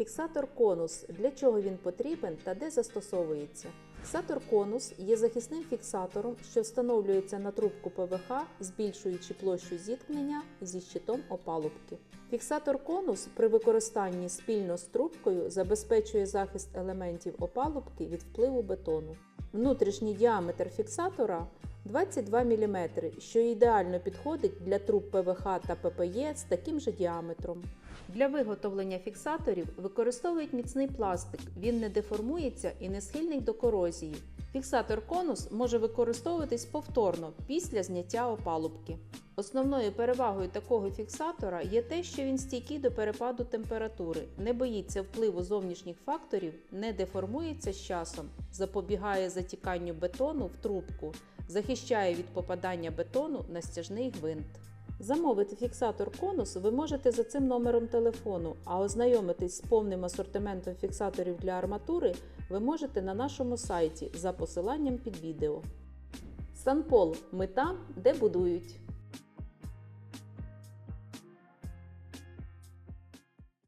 Фіксатор конус. Для чого він потрібен та де застосовується? Фіксатор конус є захисним фіксатором, що встановлюється на трубку ПВХ, збільшуючи площу зіткнення зі щитом опалубки. Фіксатор конус при використанні спільно з трубкою забезпечує захист елементів опалубки від впливу бетону. Внутрішній діаметр фіксатора 22 мм, що ідеально підходить для труб ПВХ та ППЄ з таким же діаметром. Для виготовлення фіксаторів використовують міцний пластик, він не деформується і не схильний до корозії. Фіксатор конус може використовуватись повторно після зняття опалубки. Основною перевагою такого фіксатора є те, що він стійкий до перепаду температури, не боїться впливу зовнішніх факторів, не деформується з часом, запобігає затіканню бетону в трубку, захищає від попадання бетону на стяжний гвинт. Замовити фіксатор конус ви можете за цим номером телефону, а ознайомитись з повним асортиментом фіксаторів для арматури ви можете на нашому сайті за посиланням під відео. Санпол ми там, де будують.